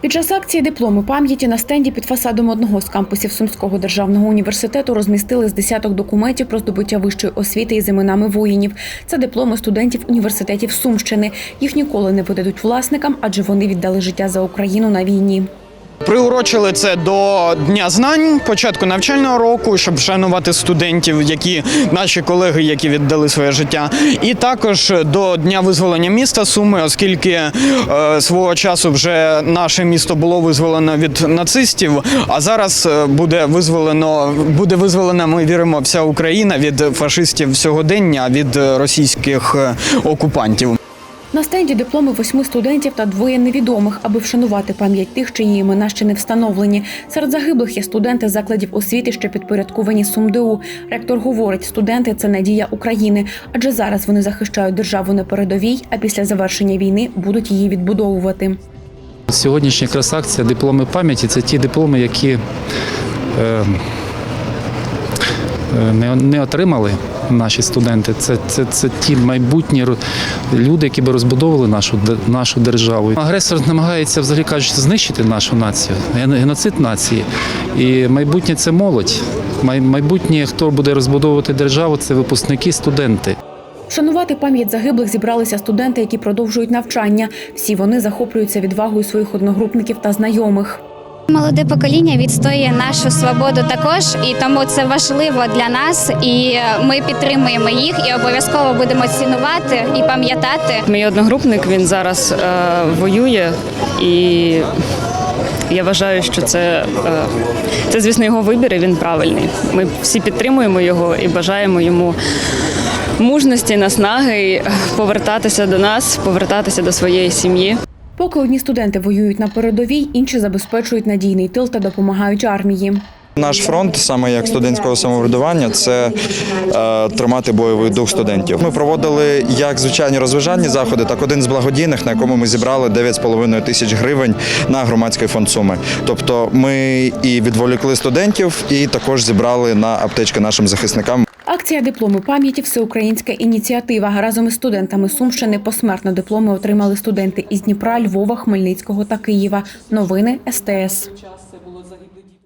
Під час акції дипломи пам'яті на стенді під фасадом одного з кампусів Сумського державного університету розмістили з десяток документів про здобуття вищої освіти із іменами воїнів. Це дипломи студентів університетів Сумщини. Їх ніколи не видадуть власникам, адже вони віддали життя за Україну на війні. Приурочили це до Дня знань, початку навчального року, щоб вшанувати студентів, які наші колеги, які віддали своє життя, і також до Дня визволення міста Суми, оскільки е, свого часу вже наше місто було визволено від нацистів. А зараз е, буде визволено, буде визволена. Ми віримо, вся Україна від фашистів сьогодення, від е, російських е, окупантів. На стенді дипломи восьми студентів та двоє невідомих, аби вшанувати пам'ять тих, чиї імена ще не встановлені. Серед загиблих є студенти закладів освіти, що підпорядковані СумДУ. Ректор говорить, студенти це надія України, адже зараз вони захищають державу на передовій, а після завершення війни будуть її відбудовувати. Сьогоднішня якраз акція дипломи пам'яті це ті дипломи, які е, не, не отримали наші студенти. Це, це, це ті майбутні люди, які би розбудовували нашу, нашу державу. Агресор намагається, взагалі кажучи, знищити нашу націю, геноцид нації. І майбутнє це молодь. Май- Майбутнє, хто буде розбудовувати державу, це випускники, студенти. Вшанувати пам'ять загиблих зібралися студенти, які продовжують навчання. Всі вони захоплюються відвагою своїх одногрупників та знайомих. Молоде покоління відстоює нашу свободу також, і тому це важливо для нас. І ми підтримуємо їх і обов'язково будемо цінувати і пам'ятати. Мій одногрупник він зараз е, воює, і я вважаю, що це, е, це, звісно, його вибір, і він правильний. Ми всі підтримуємо його і бажаємо йому мужності, наснаги повертатися до нас, повертатися до своєї сім'ї. Поки одні студенти воюють на передовій, інші забезпечують надійний тил та допомагають армії. Наш фронт, саме як студентського самоврядування, це е, тримати бойовий дух студентів. Ми проводили як звичайні розважальні заходи, так один з благодійних, на якому ми зібрали 9,5 тисяч гривень на громадський фонд суми. Тобто ми і відволікли студентів, і також зібрали на аптечки нашим захисникам. Акція дипломи пам'яті всеукраїнська ініціатива. Разом із студентами Сумщини посмертно дипломи отримали студенти із Дніпра, Львова, Хмельницького та Києва. Новини СТС.